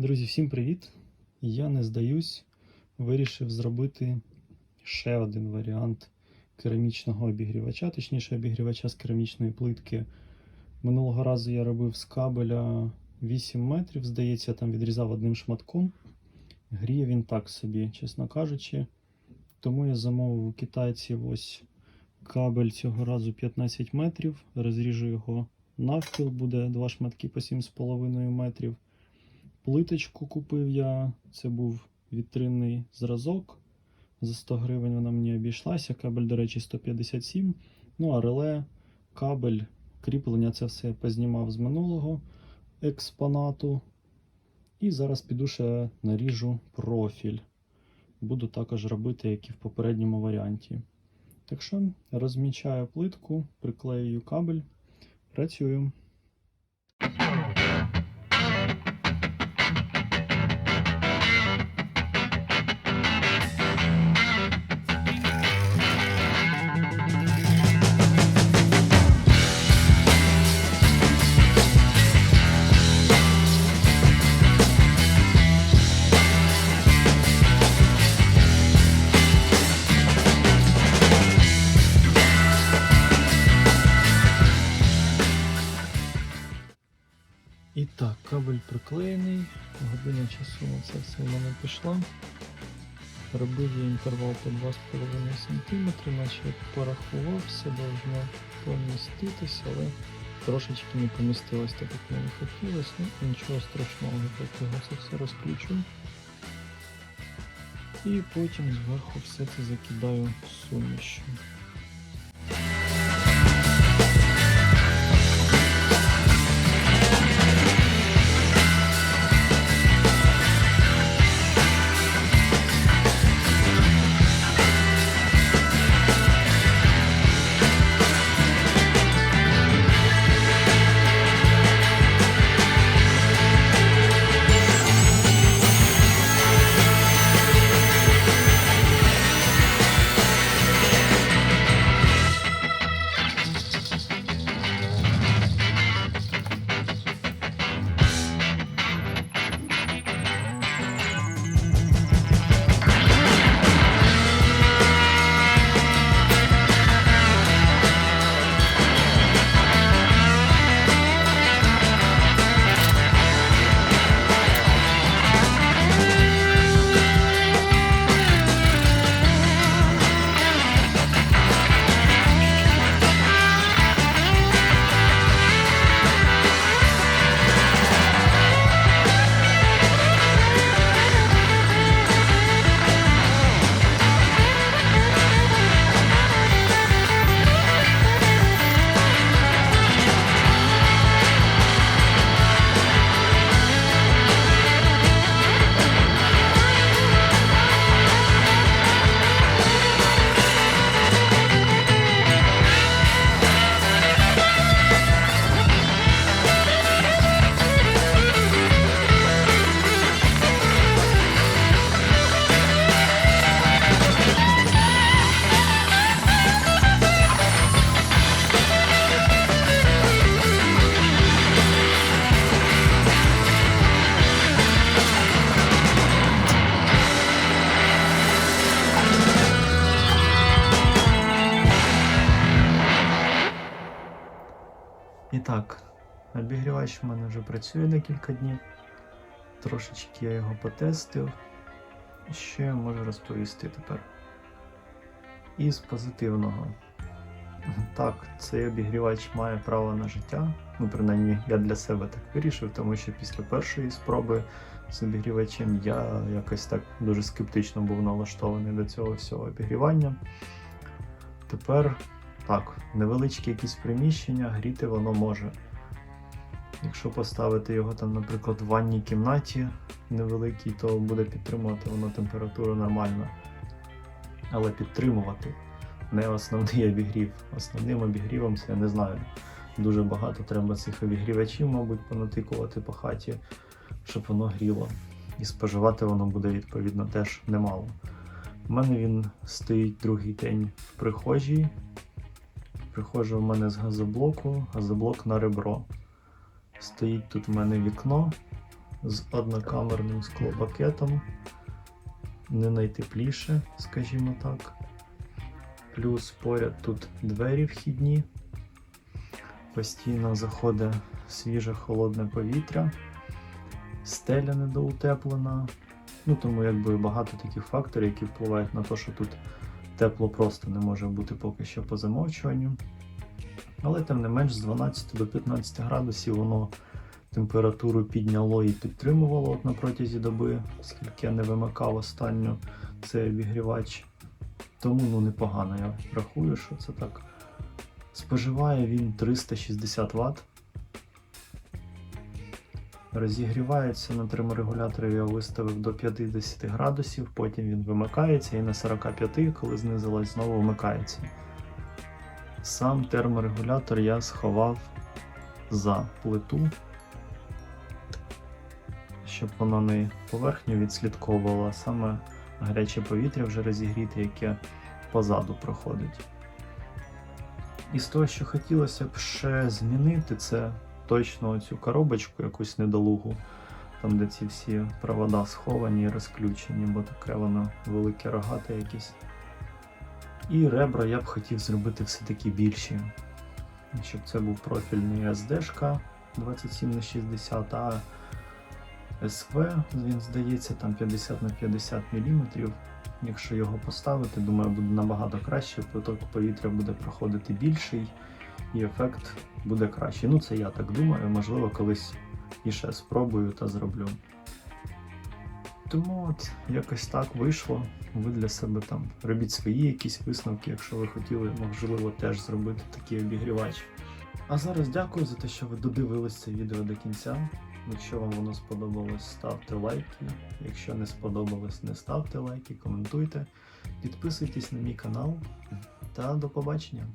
Друзі, всім привіт! Я не здаюсь, вирішив зробити ще один варіант керамічного обігрівача, точніше обігрівача з керамічної плитки. Минулого разу я робив з кабеля 8 метрів, здається, там відрізав одним шматком. Гріє він так собі, чесно кажучи. Тому я замовив у китайців ось кабель цього разу 15 метрів. Розріжу його навпіл, буде два шматки по 7,5 метрів. Плиточку купив я, це був вітринний зразок. За 100 гривень вона мені обійшлася. Кабель, до речі, 157. Ну, а реле, кабель, кріплення це все я познімав з минулого експонату. І зараз піду ще наріжу профіль. Буду також робити, як і в попередньому варіанті. Так що розмічаю плитку, приклеюю кабель, працюю. Кабель приклеєний, година часу на це все в мене пішла. Робив я інтервал по 2,5 см, наче як порахував, все должно поміститися, але трошечки не помістилось так, як мені хотілося. Ну, нічого страшного, поки його це все розключу. І потім зверху все це закидаю сумішю. Так, обігрівач в мене вже працює декілька днів. Трошечки я його потестив. І Ще можу розповісти тепер. Із позитивного. Так, цей обігрівач має право на життя. Ну, принаймні, я для себе так вирішив, тому що після першої спроби з обігрівачем я якось так дуже скептично був налаштований до цього всього обігрівання. Тепер так, невеличкі якісь приміщення гріти воно може. Якщо поставити його там, наприклад, в ванній кімнаті невеликій, то буде підтримувати воно температуру нормально. Але підтримувати не основний обігрів. Основним обігрівом це я не знаю. Дуже багато треба цих обігрівачів, мабуть, понатикувати по хаті, щоб воно гріло. І споживати воно буде відповідно теж немало. У мене він стоїть другий день в прихожій. Прихожа в мене з газоблоку, газоблок на ребро. Стоїть тут в мене вікно. з однокамерним склопакетом. Не найтепліше, скажімо так. Плюс поряд тут двері вхідні. Постійно заходить свіже холодне повітря, стеля недоутеплена. Ну, тому якби багато таких факторів, які впливають на те, що тут тепло просто не може бути поки що по замовчуванню. Але тим не менш з 12 до 15 градусів воно температуру підняло і підтримувало от на протязі доби, оскільки я не вимикав останню цей обігрівач. Тому ну непогано, я рахую, що це так. Споживає він 360 Вт. Розігрівається на терморегуляторі я виставив до 50 градусів, потім він вимикається і на 45, коли знизилась, знову вмикається. Сам терморегулятор я сховав за плиту, щоб воно не поверхню відслідковувало, а саме гаряче повітря вже розігріте, яке позаду проходить. І з того, що хотілося б ще змінити, це точно цю коробочку, якусь недолугу, там де ці всі провода сховані і розключені, бо таке воно велике рогате якесь. І ребра я б хотів зробити все-таки більші. Щоб це був профільний SD-шка 27 на 60 а СВ, він здається, там 50 на 50 мм. Якщо його поставити, думаю, буде набагато краще, поток повітря буде проходити більший і ефект буде кращий. Ну, це я так думаю, можливо, колись і ще спробую та зроблю. Тому от якось так вийшло. Ви для себе там робіть свої якісь висновки, якщо ви хотіли, можливо, теж зробити такий обігрівач. А зараз дякую за те, що ви додивились це відео до кінця. Якщо вам воно сподобалось, ставте лайки. Якщо не сподобалось, не ставте лайки, коментуйте, підписуйтесь на мій канал та до побачення.